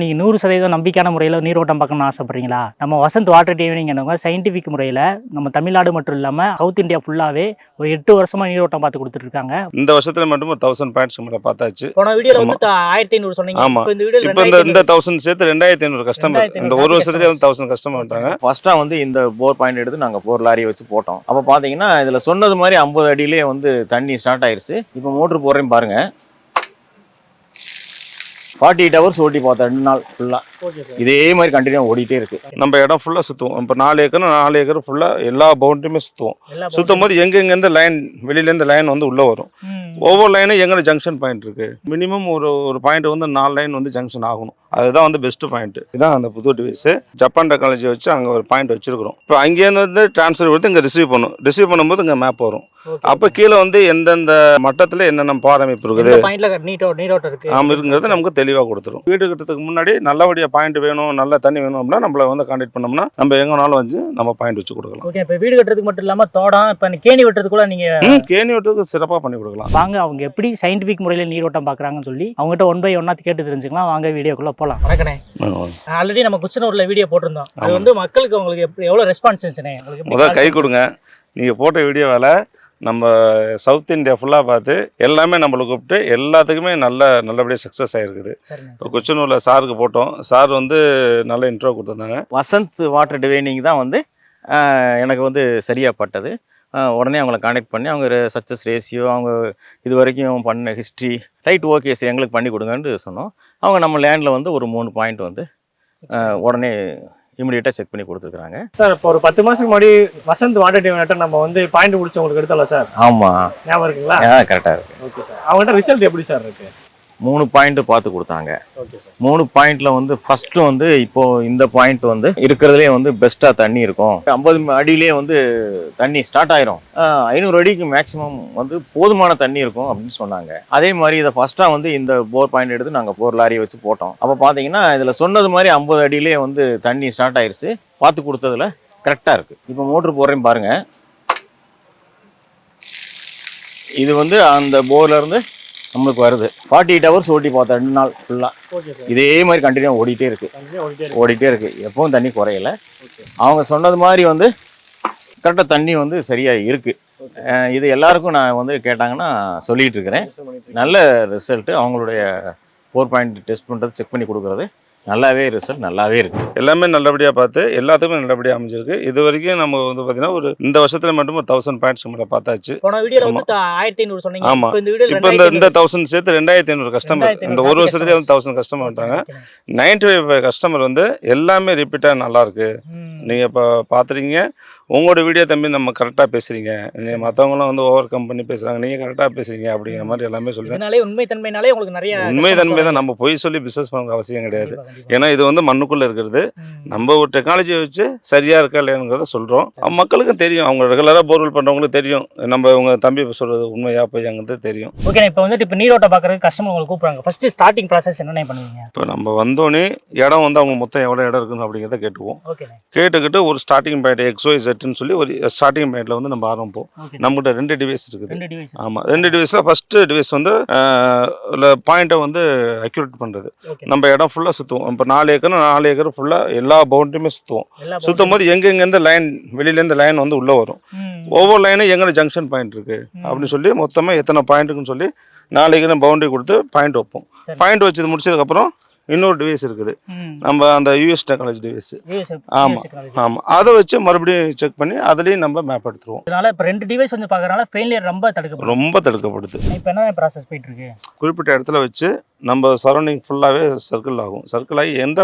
நீங்கள் நூறு சதவீதம் நம்பிக்கையான முறையில் நீரோட்டம் பார்க்கணும்னு ஆசைப்படுறீங்களா? நம்ம வசந்த் வாட்டர் டேவினிங் என்னவங்க சயின்டிஃபிக் முறையில் நம்ம தமிழ்நாடு மட்டும் இல்லாமல் சவுத் இந்தியா ஃபுல்லாகவே ஒரு எட்டு வருஷமாக நீரோட்டம் பார்த்து கொடுத்துட்டு இருக்காங்க இந்த வருஷத்துல மட்டும் ஒரு தௌசண்ட் பாயிண்ட்ஸ் மேலே பார்த்தாச்சு. போன வீடியோவில். வந்து ஆயிரத்தி ஐநூறு சொன்னீங்க. ஆமா. இப்போ இந்த வீடியோ இப்போ இந்த இந்த தௌசண்ட் சேர்த்து ரெண்டாயிரத்தி ஐநூறு கஸ்டமர் 2500 இந்த ஒரு வருஷத்துலேயே வந்து தௌசண்ட் கஸ்டமர் வந்துட்டாங்க. ஃபர்ஸ்ட்டாக வந்து இந்த போர் பாயிண்ட் எடுத்து நாங்கள் போர் லாரியை வச்சு போட்டோம். அப்போ பார்த்தீங்கன்னா இதில் சொன்னது மாதிரி ஐம்பது அடியிலே வந்து தண்ணி ஸ்டார்ட் ஆயிருச்சு. இப்போ மோட்ரு போடுறேன் பாருங்க. ஃபார்ட்டி எயிட் ஹவர்ஸ் ஓட்டி பார்த்தேன் ரெண்டு நாள் ஃபுல்லாக இதே மாதிரி கண்டினியூ ஓடிட்டே இருக்கு. நம்ம இடம் ஃபுல்லாக சுற்றுவோம் இப்போ நாலு ஏக்கர் நாலு ஏக்கர் ஃபுல்லாக எல்லா பவுண்டரியுமே சுற்றுவோம் சுற்றும் போது எங்கெங்கேருந்து லைன் வெளியிலேருந்து லைன் வந்து உள்ளே வரும். ஒவ்வொரு லைனும் எங்கே ஜங்ஷன் பாயிண்ட் இருக்கு. மினிமம் ஒரு ஒரு பாயிண்ட் வந்து நாலு லைன் வந்து ஜங்ஷன் ஆகணும். அதுதான் வந்து பெஸ்ட் பாயிண்ட் இதுதான் அந்த புது டிவைஸ் ஜப்பான் டெக்னாலஜி வச்சு அங்கே ஒரு பாயிண்ட் வச்சிருக்கிறோம். இப்போ அங்கேருந்து வந்து ட்ரான்ஸ்ஃபர் கொடுத்து இங்கே ரிசீவ் பண்ணும். ரிசீவ் பண்ணும்போது இங்கே மேப் வரும். அப்போ கீழே வந்து எந்தெந்த மட்டத்தில் என்னென்ன பாரமைப்பு இருக்குது? இருக்குங்கிறது நமக்கு தெளிவாக கொடுத்துரும். வீடு கட்டுறதுக்கு முன்னாடி நல்லபடியாக பாயிண்ட் வேணும் நல்ல தண்ணி வேணும் அப்படின்னா நம்மளை வந்து கான்டாக்ட் பண்ணோம்னா நம்ம எங்கனாலும் வந்து நம்ம பாயிண்ட் வச்சு கொடுக்கலாம். ஓகே இப்போ வீடு கட்டுறதுக்கு மட்டும் இல்லாமல் தோட்டம் இப்போ கேணி வெட்டுறதுக்கு கூட நீங்க ம் கேணி விட்டுக்கு சிறப்பாக பண்ணி கொடுக்கலாம். வாங்க அவங்க எப்படி சயின்டிஃபிக் முறையில் நீரோட்டம் பார்க்குறாங்கன்னு சொல்லி அவங்ககிட்ட ஒன் பை ஒன்னா கேட்டு தெரிஞ்சுக்கலாம். வாங்க வீடியோக்குள்ள போகலாம் வணக்கண்ணே. ஆல்ரெடி நம்ம குச்சனூர்ல வீடியோ போட்டிருந்தோம். அது. வந்து மக்களுக்கு உங்களுக்கு எப்படி எவ்வளோ ரெஸ்பான்ஸ் இருந்துச்சுண்ணே? உங்களுக்கு முதல் கை கொடுங்க. நீங்கள் போட்ட வீடியோவில் நம்ம சவுத் இந்தியா ஃபுல்லாக பார்த்து எல்லாமே நம்மளை கூப்பிட்டு எல்லாத்துக்குமே நல்ல நல்லபடியாக சக்ஸஸ் ஆகிருக்குது இப்போ கொச்சனூரில் சாருக்கு போட்டோம். சார் வந்து நல்ல இன்ட்ரோ கொடுத்துருந்தாங்க. வசந்த் வாட்டர் டிவைனிங் தான் வந்து எனக்கு வந்து சரியாக பட்டது. ஆஹ், உடனே அவங்கள காண்டாக்ட் பண்ணி அவங்க சக்ஸஸ் ரேஷியோ அவங்க இது வரைக்கும் பண்ண ஹிஸ்ட்ரி ரைட் ஓகே சார் எங்களுக்கு பண்ணி கொடுங்கன்னு சொன்னோம். அவங்க நம்ம லேண்டில் வந்து ஒரு மூணு பாயிண்ட் வந்து உடனே இமிடியேட்டாக செக் பண்ணி கொடுத்துருக்குறாங்க. சார் இப்போ ஒரு பத்து மாசத்துக்கு முன்னாடி வசந்த் வாட்டர் டீம் நம்ம வந்து பாயிண்ட் பிடிச்சி உங்களுக்கு எடுத்தோம்ல சார்? ஆமாம் ஞாபகம் இருக்குங்களா? கரெக்டாக இருக்கு. ஓகே சார் அவங்ககிட்ட ரிசல்ட் எப்படி சார் இருக்கு? மூணு பாயிண்ட் பார்த்து கொடுத்தாங்க. மூணு பாயிண்ட்ல வந்து ஃபர்ஸ்ட் வந்து இப்போ இந்த பாயிண்ட் வந்து இருக்கிறதுலே வந்து பெஸ்டா தண்ணி இருக்கும். ஐம்பது அடியிலே வந்து தண்ணி ஸ்டார்ட் ஆயிரும். ஐநூறு அடிக்கு மேக்ஸிமம் வந்து போதுமான தண்ணி இருக்கும் அப்படின்னு சொன்னாங்க. அதே மாதிரி இதை ஃபர்ஸ்டா வந்து இந்த போர் பாயிண்ட் எடுத்து நாங்கள் போர் லாரியை வச்சு போட்டோம். அப்போ பார்த்தீங்கன்னா இதில் சொன்னது மாதிரி ஐம்பது அடியிலே வந்து தண்ணி ஸ்டார்ட் ஆயிருச்சு. பார்த்து கொடுத்ததுல கரெக்டாக இருக்கு. இப்போ மோட்ரு போடுறேன் பாருங்க. இது வந்து அந்த போர்ல இருந்து நம்மளுக்கு வருது. ஃபார்ட்டி எயிட் ஹவர்ஸ் ஓட்டி பார்த்தேன் ரெண்டு நாள் ஃபுல்லாக இதே மாதிரி கண்டினியூ ஓடிட்டே இருக்கு. ஓடிட்டே இருக்கு. எப்பவும் தண்ணி குறையல. அவங்க சொன்னது மாதிரி வந்து கரெக்டாக தண்ணி வந்து சரியா இருக்கு. இது எல்லாருக்கும் நான் வந்து கேட்டாங்கன்னா சொல்லிட்டு இருக்கிறேன். நல்ல ரிசல்ட் அவங்களுடைய ஃபோர் பாயிண்ட் டெஸ்ட் பண்ணுறது செக் பண்ணி கொடுக்குறது. நல்லாவே ரிசல்ட் நல்லாவே இருக்கு. எல்லாமே நல்லபடியாக பார்த்து எல்லாத்துக்குமே நல்லபடியாக அமைஞ்சிருக்கு. இது வரைக்கும் நம்ம வந்து பார்த்தீங்கன்னா ஒரு இந்த வருஷத்துல மட்டும் ஒரு தௌசண்ட் பாயிண்ட்ஸ் மேலே பார்த்தாச்சு. போன வீடியோல ஆமா. வந்து ஆயிரத்தி ஐநூறு சொன்னீங்க. ஆமா. இப்போ இந்த இந்த தௌசண்ட் சேர்த்து ரெண்டாயிரத்தி ஐநூறு கஸ்டமர் இந்த ஒரு வருஷத்துலேயே வந்து தௌசண்ட் கஸ்டமர் வந்துட்டாங்க. நைன்டி ஃபைவ் கஸ்டமர் வந்து எல்லாமே ரிப்பீட்டாக நல்லா இருக்கு. நீங்கள் இப்போ பார்த்துறீங்க உங்களோட வீடியோ தம்பி நம்ம கரெக்டாக பேசுகிறீங்க நீங்கள் மற்றவங்களாம் வந்து ஓவர் கம் பண்ணி பேசுகிறாங்க நீங்கள் கரெக்டாக பேசுகிறீங்க அப்படிங்கிற மாதிரி எல்லாமே சொல்லுங்கள் உண்மை தன்மைனாலே உங்களுக்கு நிறைய உண்மை தன்மை தான். நம்ம பொய் சொல்லி பிஸ்னஸ் பண்ண அவசியம் கிடையாது. ஏன்னா இது வந்து மண்ணுக்குள்ளே இருக்கிறது. நம்ம ஒரு டெக்னாலஜியை வச்சு சரியாக இருக்கா இல்லையாங்கிறத சொல்கிறோம் மக்களுக்கும் தெரியும். அவங்க ரெகுலராக போர்வெல் பண்ணுறவங்களுக்கு தெரியும். நம்ம உங்க தம்பி சொல்கிறது உண்மையா பொய்யாங்கிறது தெரியும். ஓகே இப்போ வந்துட்டு இப்போ நீரோட்டம் பார்க்கறதுக்கு கஸ்டமர் உங்களுக்கு கூப்பிடுறாங்க. ஃபர்ஸ்ட் ஸ்டார்டிங் ப்ராசஸ் என்னென்ன பண்ணுவீங்க? இப்போ நம்ம வந்தோடனே இடம் வந்து அவங்க மொத்தம் எவ்வளோ இடம் இருக்குன்னு அப்படிங்கிறத ஓகேண்ணே கேட்டுக்கிட்டு ஒரு ஸ்டார்டிங் பாயிண்ட் எக்ஸ்ஒய் செட்டுன்னு சொல்லி ஒரு ஸ்டார்டிங் பாயிண்ட்ல வந்து நம்ம ஆரம்பிப்போம். நம்மகிட்ட ரெண்டு டிவைஸ் இருக்குது. ஆமாம் ரெண்டு டிவைஸில் ஃபஸ்ட்டு டிவைஸ் வந்து பாயிண்ட்டை வந்து அக்யூரேட் பண்ணுறது நம்ம இடம் ஃபுல்லாக சுற்றுவோம் இப்போ நாலு ஏக்கர் நாலு ஏக்கர் ஃபுல்லாக எல்லா பவுண்டரியுமே சுற்றுவோம் சுற்றும் போது எங்கெங்கேருந்து லைன் வெளியிலேருந்து லைன் வந்து உள்ளே வரும். ஒவ்வொரு லைனும் எங்கே ஜங்ஷன் பாயிண்ட் இருக்கு. அப்படின்னு சொல்லி மொத்தமாக எத்தனை பாயிண்ட்டுக்குன்னு சொல்லி நாளைக்கு பவுண்டரி கொடுத்து பாயிண்ட் வைப்போம். பாயிண்ட் வச்சது முடிச்சதுக்கப்புறம் இன்னொரு டிவைஸ் இருக்குது. நம்ம அந்த யூஎஸ் டெக்னாலஜி டிவைஸ் VS ஆமா. technology. ஆமாம் அதை வச்சு மறுபடியும் செக் பண்ணி அதுலேயும் நம்ம மேப் எடுத்துருவோம் இதனால இப்போ ரெண்டு டிவைஸ் வந்து பார்க்கறனால ஃபெயிலியர் ரொம்ப தடுக்கப்படும் ரொம்ப தடுக்கப்படுது இப்போ என்ன ப்ராசஸ் போயிட்டு இருக்கு குறிப்பிட்ட இடத்துல வச்சு நம்ம சரௌண்டிங் ஃபுல்லாகவே சர்க்கிள் ஆகும் சர்க்கிள் ஆகி எந்த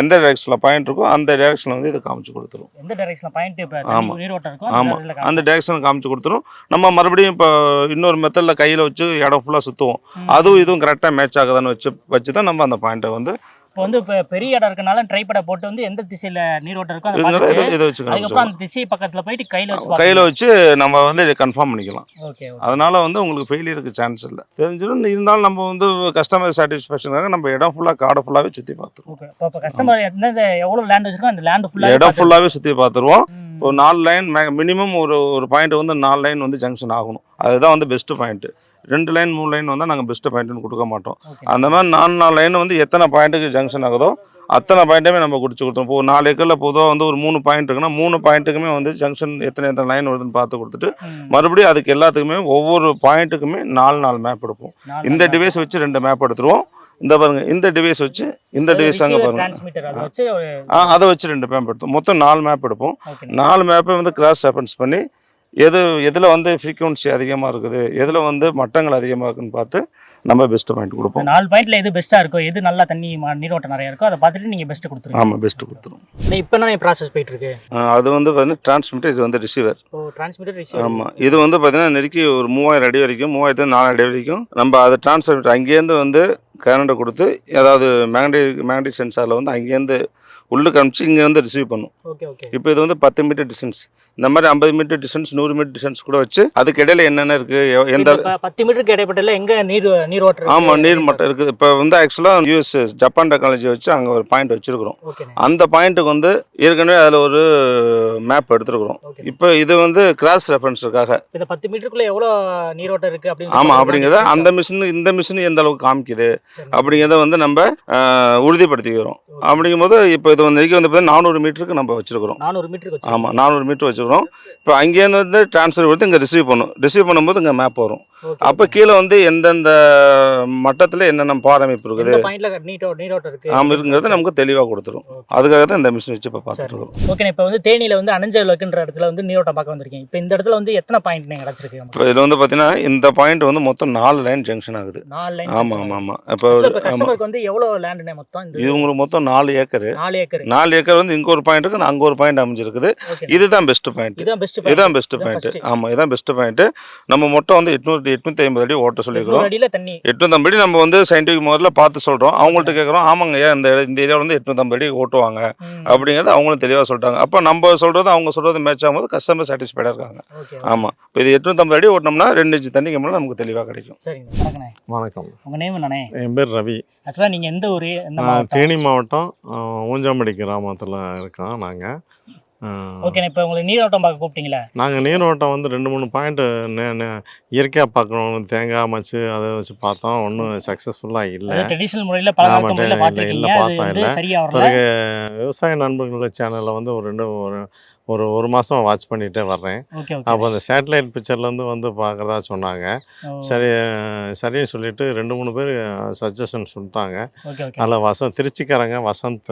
எந்த டேரக்ஷனில் பாயிண்ட் இருக்கோ அந்த டேரக்ஷனில் வந்து இதை காமிச்சு கொடுத்துரும் எந்த டைரக்ஷன்ல பாயிண்ட் இப்போ ஆமா. நீரோட்டம் இருக்கும் ஆமா. அந்த டேரக்ஷனில் காமிச்சு கொடுத்துரும் நம்ம மறுபடியும் இப்போ இன்னொரு மெத்தடில் கையில் வச்சு இடம் ஃபுல்லாக சுற்றுவோம். அதுவும் இதுவும் கரெக்டாக மேட்ச் ஆகுதான்னு வச்சு வச்சு தான் நம்ம அந்த பாயிண்ட்டை வந்து இப்போ வந்து இப்போ பெரிய இடம் இருக்கனால ட்ரைபடை போட்டு வந்து எந்த திசையில நீரோட்டம் இருக்கோ அதை அதுக்கப்புறம் அந்த திசை பக்கத்துல போயிட்டு கையில வச்சு கையில் வச்சு நம்ம வந்து கன்ஃபார்ம் பண்ணிக்கலாம். ஓகே அதனால வந்து உங்களுக்கு ஃபெயிலியருக்கு சான்ஸ் இல்லை. தெரிஞ்சிடும். இருந்தாலும் நம்ம வந்து கஸ்டமர் சாட்டிஸ்ஃபேக்ஷனுக்காக நம்ம இடம் ஃபுல்லாக காடை ஃபுல்லாகவே சுற்றி பார்த்துருவோம். ஓகே. இப்போ கஸ்டமர் எந்தெந்த எவ்வளவு லேண்ட் வச்சிருக்கோ அந்த லேண்ட் ஃபுல்லா இடம் ஃபுல்லாகவே சுற்றி பார்த்துருவோம். ஒரு நாலு லைன் மினிமம் ஒரு ஒரு பாயிண்ட் வந்து நாலு லைன் வந்து ஜங்ஷன் ஆகணும். அதுதான் வந்து பெஸ்ட் பாயிண்ட் ரெண்டு லைன் மூணு லைன் வந்தால் நாங்கள் பெஸ்ட்டு பாயிண்ட்னு கொடுக்க மாட்டோம். அந்த மாதிரி நாலு நாலு லைன் வந்து எத்தனை பாயிண்ட்டுக்கு ஜங்ஷன் ஆகுதோ அத்தனை பாயிண்ட்டுமே நம்ம குடிச்சு கொடுத்தோம் இப்போ ஒரு நாலு ஏக்கரில் பொதுவாக வந்து ஒரு மூணு பாயிண்ட் இருக்குன்னா மூணு பாயிண்ட்டுக்குமே வந்து ஜங்ஷன் எத்தனை எத்தனை லைன் வருதுன்னு பார்த்து கொடுத்துட்டு ம். மறுபடியும் அதுக்கு எல்லாத்துக்குமே ஒவ்வொரு பாயிண்ட்டுக்குமே நாலு நாலு மேப் எடுப்போம். இந்த டிவைஸ் வச்சு ரெண்டு மேப் எடுத்துருவோம். இந்த பாருங்க இந்த டிவைஸ் வச்சு இந்த டிவைஸ் அங்கே பாருங்க. அதை வச்சு ஒரு ஆ அதை வச்சு ரெண்டு மேப் எடுத்தோம். மொத்தம் நாலு மேப் எடுப்போம். நாலு மேப்பை வந்து கிராஸ் ரெஃபரன்ஸ் பண்ணி எது எதில் வந்து ஃப்ரீக்வன்சி அதிகமாக இருக்குது எதில் வந்து மட்டங்கள் அதிகமாக இருக்குன்னு பார்த்து நம்ம பெஸ்ட்டு பாயிண்ட் கொடுப்போம். நாலு பாயிண்ட்ல எது பெஸ்ட்டா இருக்கோ எது நல்லா தண்ணி நீரோட்டம் நிறைய இருக்கோ அதை பார்த்துட்டு நீங்க பெஸ்ட் கொடுத்துருங்க. ஆமாம் பெஸ்ட்டு கொடுத்துரும். இப்போ என்ன ப்ராசஸ் போயிட்டு இருக்கு அது வந்து பார்த்தீங்கன்னா டிரான்ஸ்மிட்டர் இது வந்து ரிசீவர் ஓ டிரான்ஸ்மிட்டர் ரிசீவர் ஆமாம் இது வந்து பார்த்தீங்கன்னா நெருக்கி ஒரு மூவாயிரம் அடி வரைக்கும் மூவாயிரத்து நாலாயிரம் அடி வரைக்கும் நம்ம அதை டிரான்ஸ்மிட்டர் அங்கேருந்து வந்து கரண்ட்டை கொடுத்து அதாவது மேக்னெட்டிக் மேக்னெட்டிக் சென்சாரில் வந்து அங்கேருந்து உள்ளுக்கு அனுப்பிச்சு இங்கே வந்து ரிசீவ் பண்ணும். ஓகே ஓகே இப்போ இது வந்து பத்து மீட்டர் டிஸ்டன்ஸ் இந்த மாதிரி ஐம்பது மீட்டர் டிஸ்டன்ஸ் நூறு மீட்டர் டிஸ்டன்ஸ் கூட வச்சு அதுக்கு இடையில என்னென்ன இருக்குது எந்த பத்து மீட்டருக்கு இடைப்பட்டல எங்க நீர் நீரோட்டம் இருக்கு? ஆமாம் நீர் மட்டம் இருக்குது இப்போ வந்து ஆக்சுவலாக யூஎஸ் ஜப்பான் டெக்னாலஜி வச்சு அங்கே ஒரு பாயிண்ட் வச்சுருக்கிறோம். அந்த பாயிண்ட்டுக்கு வந்து ஏற்கனவே அதில் ஒரு மேப் எடுத்துருக்குறோம். இப்போ இது வந்து கிராஸ் ரெஃபரன்ஸுக்காக இந்த பத்து மீட்டருக்குள்ள எவ்வளவு நீரோட்டம் இருக்கு அப்படின்னு ஆமாம் அப்படிங்கிறத அந்த மிஷின் இந்த மிஷின் எந்த அளவுக்கு காமிக்குது. அப்படிங்கிறத வந்து நம்ம உறுதிப்படுத்திக்கிறோம். அப்படிங்கும்போது இப்போ இது வந்து வரைக்கும் வந்து நானூறு மீட்டருக்கு நம்ம வச்சுருக்கிறோம். நானூறு மீட்டருக்கு ஆமாம் நானூறு மீட்டர் வச்சுக்கிறோம் இப்போ அங்கேருந்து வந்து ட்ரான்ஸ்ஃபர் கொடுத்து இங்கே ரிசீவ் பண்ணும். ரிசீவ் பண்ணும்போது இங்கே மேப் வரும். அப்போ. கீழே வந்து எந்தெந்த மட்டத்தில் என்னென்ன பாரமைப்பு இருக்குது? இருக்குங்கிறது நமக்கு தெளிவாக கொடுத்துரும். அதுக்காக தான் இந்த மிஷின் வச்சு இப்போ பார்த்துட்டு இருக்கோம். ஓகே இப்போ வந்து தேனியில வந்து அனஞ்சல் இருக்குன்ற இடத்துல வந்து நீரோட்டம் பார்க்க வந்திருக்கீங்க இப்போ இந்த இடத்துல வந்து எத்தனை பாயிண்ட் நீங்க கிடைச்சிருக்கு? இப்போ இதில் வந்து பார்த்தீங்கன்னா இந்த பாயிண்ட் வந்து மொத்தம் நாலு லைன் ஜங்ஷன் ஆகுது. நாலு லைன் ஆமாம் ஆமாம் ஆமாம் இப்போ வந்து எவ்வளவு லேண்ட்னே மொத்தம் இவங்களுக்கு மொத்தம் நாலு ஏக்கர். நாலு ஏக்கர். நாலு ஏக்கர் வந்து இங்கே ஒரு பாயிண்ட் இருக்குது அங்கே ஒரு பாயிண்ட் அமைஞ்சிருக்குது. இதுதான் பெஸ்ட் பாயிண்ட் இதுதான் பெஸ்ட் இதுதான் பெஸ்ட் இதுதான் பாயிண்ட். ஆமாம் இதுதான் பெஸ்ட் பாயிண்ட் நம்ம மொத்தம் வந்து எட்நூறு எட்நூற்றி ஐம்பது அடி ஓட்ட சொல்லியிருக்கிறோம். எட்நூத்தம்பது அடி நம்ம வந்து சயின்டிஃபிக் முறையில் பார்த்து சொல்கிறோம் அவங்கள்ட்ட கேட்குறோம் ஆமாங்க இந்த இந்த ஏரியாவில் வந்து எட்நூத்தம்பது அடி ஓட்டுவாங்க. அப்படிங்கிறது அவங்களும் தெளிவாக சொல்லிட்டாங்க. அப்போ நம்ம சொல்கிறது அவங்க சொல்கிறது மேட்ச் ஆகும்போது கஸ்டமர் சாட்டிஸ்ஃபைடாக இருக்காங்க. ஆமாம் இப்போ இது எட்நூத்தம்பது அடி ஓட்டினோம்னா ரெண்டு இன்ச்சு தண்ணி கம்மலாம் நமக்கு தெளிவாக கிடைக்கும். சரிங்க. வணக்கம். உங்க நேம் என்னண்ணே? என் பேர் ரவி. ஆக்சுவலா நீங்க எந்த ஊரு தேனி மாவட்டம் ஆஹ், ஊஞ்சாம்படி கிராமத்தில் இருக்கோம் நாங்கள் ஓகேண்ணே இப்போ உங்களுக்கு நீரோட்டம் பார்க்க கூப்பிட்டீங்களா? நாங்கள் நீரோட்டம் வந்து ரெண்டு மூணு பாயிண்ட்டு இயற்கையாக பார்க்கணும். தேங்காய் மச்சு அதை வச்சு பார்த்தோம். ஒன்றும் சக்ஸஸ்ஃபுல்லாக இல்லை. ட்ரெடிஷனல் முறையில இல்ல, பார்த்தோம், இல்ல. பிறகு விவசாய நண்பர்கள் சேனலில் வந்து ஒரு ரெண்டு ஒரு ஒரு ஒரு மாதம் வாட்ச் பண்ணிகிட்டே வர்றேன். அப்போ அந்த சேட்டலைட் பிக்சர்லேருந்து வந்து பார்க்குறதா சொன்னாங்க. சரி சரின்னு சொல்லிட்டு ரெண்டு மூணு பேர் சஜஷன் சொல்லிட்டாங்க. அதில் வசந்த் திருச்சிக்காரங்க வசந்த்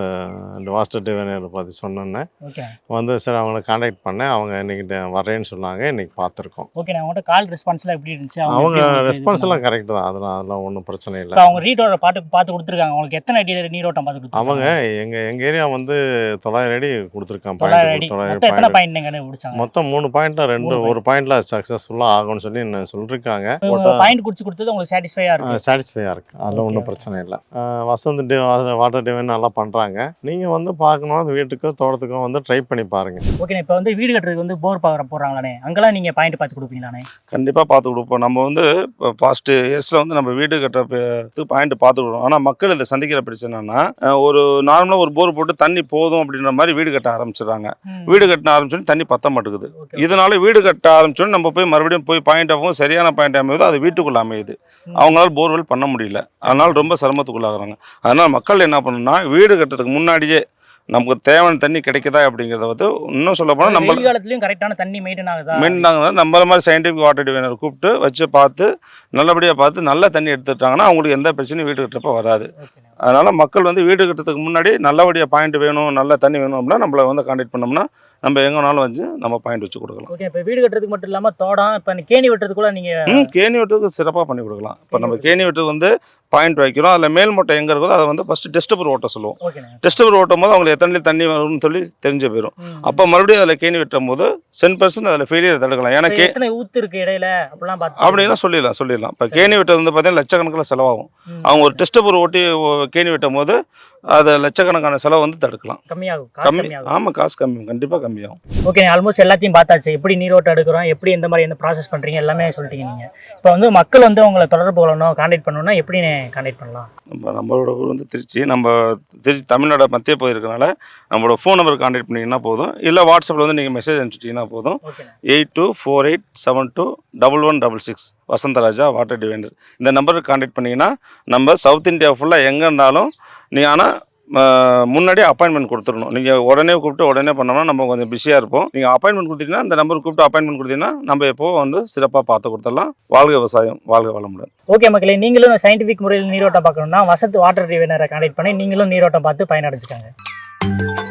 இந்த வாஸ்டர் டிவைனர் பற்றி சொன்னேன்னு. வந்து சரி அவங்கள காண்டாக்ட் பண்ணேன். அவங்க இன்னைக்கு வரேன்னு சொன்னாங்க. இன்னைக்கு பார்த்துருக்கோம். ஓகே நான் உங்கள்கிட்ட கால் ரெஸ்பான்ஸ்லாம் எப்படி இருந்துச்சு? அவங்க எப்படி உங்களுக்கு இது ரெஸ்பான்ஸ் எல்லாம் பண்ணாங்க? கரெக்ட் தான். அதெல்லாம் அதெல்லாம் ஒன்றும் பிரச்சனை இல்லை. அவங்க ரீடோட பாட்டு பார்த்து கொடுத்துருக்காங்க. உங்களுக்கு எத்தனை அடி நீரோட்டம் பார்த்து கொடுத்துருக்காங்க? அவங்க எங்கள் எங்கள் ஏரியா வந்து தொள்ளாயிரம் அடி கொடுத்துருக்கான். தொள்ளாயிரம் அடி. மொத்தம் எத்தனை பாயிண்ட். நீங்க பிடிச்சாங்க மொத்தம் மூணு பாயிண்ட்ல ரெண்டு. ஒரு பாயிண்ட்ல சக்ஸஸ்ஃபுல்லாக ஆகும்னு சொல்லி என்ன சொல்லியிருக்காங்க பாயிண்ட் குடிச்சு கொடுத்தது உங்களுக்கு சாட்டிஸ்ஃபையா இருக்கு சாட்டிஸ்ஃபையாக இருக்கு. அதில் ஒன்றும். பிரச்சனை இல்லை. வசந்த் டி வாட்டர் டிவைன் நல்லா பண்ணுறாங்க நீங்கள் வந்து பார்க்கணும் அது வீட்டுக்கோ தோட்டத்துக்கோ வந்து ட்ரை பண்ணி பாருங்க. ஓகே இப்போ வந்து வீடு கட்டுறதுக்கு வந்து போர் பவர் போடுறாங்களானே அங்கெல்லாம் நீங்க பாயிண்ட் பார்த்து கொடுப்பீங்களானே கண்டிப்பாக பார்த்து கொடுப்போம். நம்ம வந்து பாஸ்ட் இயர்ஸில் வந்து நம்ம வீடு கட்டுறதுக்கு பாயிண்ட் பார்த்து கொடுப்போம். ஆனால் மக்கள் இதை சந்திக்கிற பிரச்சனைனா ஒரு நார்மலாக ஒரு போர் போட்டு தண்ணி போதும் அப்படின்ற மாதிரி வீடு கட்ட ஆரம்பிச்சிடுறாங்க. வீடு கட்ட ஆரம்பிச்சோன்னு தண்ணி பத்த மாட்டேங்குது. இதனால வீடு கட்ட ஆரம்பிச்சோன்னு நம்ம போய் மறுபடியும் போய் பாயிண்ட் ஆகும் சரியான பாயிண்ட் அமையுது அது வீட்டுக்குள்ள அமையுது. அவங்களால போர்வெல் பண்ண முடியல. அதனால ரொம்ப சிரமத்துக்குள்ளாகிறாங்க. அதனால மக்கள் என்ன பண்ணணும்னா வீடு கட்டுறதுக்கு முன்னாடியே நமக்கு தேவையான தண்ணி கிடைக்குதா அப்படிங்கிறத வந்து இன்னும் சொல்ல போனால் நம்ம காலத்துலயும் கரெக்டான தண்ணி மெயின்டைன் ஆகுதா? மெயின்டாங்கன்னா நம்மள மாதிரி சயின்டிஃபிக் வாட்டர் டிவைனர் கூப்பிட்டு வச்சு பார்த்து நல்லபடியாக பார்த்து நல்ல தண்ணி எடுத்துட்டாங்கன்னா அவங்களுக்கு எந்த பிரச்சனையும் வீடு கட்டுறப்ப வராது. அதனால மக்கள் வந்து வீடு கட்டுறதுக்கு முன்னாடி நல்லபடியாக பாயிண்ட் வேணும் நல்ல தண்ணி வேணும் அப்படின்னா நம்மளை வந்து கான்டாக்ட் பண்ணோம்னா நம்ம எங்கே வேணாலும் வந்து நம்ம பாயிண்ட் வச்சு கொடுக்கலாம். ஓகே இப்போ வீடு கட்டுறதுக்கு மட்டும் இல்லாம தோடம் இப்போ கேணி வெட்டுறதுக்கு கூட நீங்க ம் கேணி வெட்டுக்கு சிறப்பாக பண்ணி கொடுக்கலாம். இப்போ நம்ம கேணி வெட்டுக்கு வந்து பாயிண்ட் வைக்கிறோம் அதில் மேல் மொட்டை எங்கே இருக்குதோ அதை வந்து ஃபஸ்ட்டு டெஸ்டபர் ஓட்ட சொல்லுவோம். ஓகேண்ணே டெஸ்டபர் ஓட்டும் போது அவங்களுக்கு எத்தனை தண்ணி வரும்னு சொல்லி தெரிஞ்சு போயிடும். அப்போ மறுபடியும் அதில் கேணி வெட்டும் போது சென் பர்சன்ட் அதில் ஃபெயிலியர் தடுக்கலாம் ஏன்னா கே ஊத்து இருக்கு இடையில? அப்படிலாம் அப்படின்னா சொல்லிடலாம் சொல்லிடலாம். இப்போ கேணி வெட்டது வந்து பார்த்தீங்கன்னா லட்சக்கணக்கில் செலவாகும். அவங்க ஒரு டெஸ்ட் போர் ஓட்டி கேணி வெட்டும் போது அது லட்சக்கணக்கான செலவு வந்து தடுக்கலாம். கம்மியாகும். கம்மி ஆமாம் காசு கம்மி கண்டிப்பாக கம்மியாகும். ஓகே ஆல்மோஸ்ட் எல்லாத்தையும் பார்த்தாச்சு. எப்படி நீரோட்டம் எடுக்கிறோம்? எப்படி எந்த மாதிரி எந்த ப்ராசஸ் பண்ணுறீங்க எல்லாமே சொல்லிட்டீங்க நீங்கள் இப்போ வந்து மக்கள் வந்து உங்களை தொடர்பு கொள்ளணும் கான்டாக்ட் பண்ணணும்னா எப்படி கான்டாக்ட் பண்ணலாம்? நம்ம நம்மளோட ஊர் வந்து திருச்சி. நம்ம திருச்சி தமிழ்நாடு மத்திய போயிருக்கனால நம்மளோட ஃபோன் நம்பர் கான்டாக்ட் பண்ணிங்கன்னா போதும். இல்லை வாட்ஸ்அப்பில் வந்து நீங்கள் மெசேஜ் அனுப்பிச்சிட்டிங்கன்னா போதும். Eight two four eight seven two double one double six Vasantharaja water diviner இந்த நம்பருக்கு கான்டாக்ட் பண்ணிங்கன்னா நம்ம சவுத் இந்தியா ஃபுல்லாக எங்கே இருந்தாலும் நீங்கள் ஆனால் முன்னாடியே அப்பாயின்மெண்ட் கொடுத்துடணும். நீங்கள் உடனே கூப்பிட்டு உடனே பண்ணோம்னா நம்ம கொஞ்சம் பிஸியாக இருப்போம். நீங்கள் அப்பாயின்மெண்ட் கொடுத்தீங்கன்னா இந்த நம்பருக்கு கூப்பிட்டு அப்பாயின்மெண்ட் கொடுத்தீங்கன்னா நம்ம எப்போ வந்து சிறப்பாக பார்த்து கொடுத்துடலாம். வாழ்க விவசாயம் வாழ்க வளமுடன். ஓகே மக்களே நீங்களும் சயின்டிஃபிக் முறையில் நீரோட்டம் பார்க்கணும்னா வசத்து வாட்டர் டிவைனரை கான்டாக்ட் பண்ணி நீங்களும் நீரோட்டம் பார்த்து பயனடைஞ்சுக்காங்க.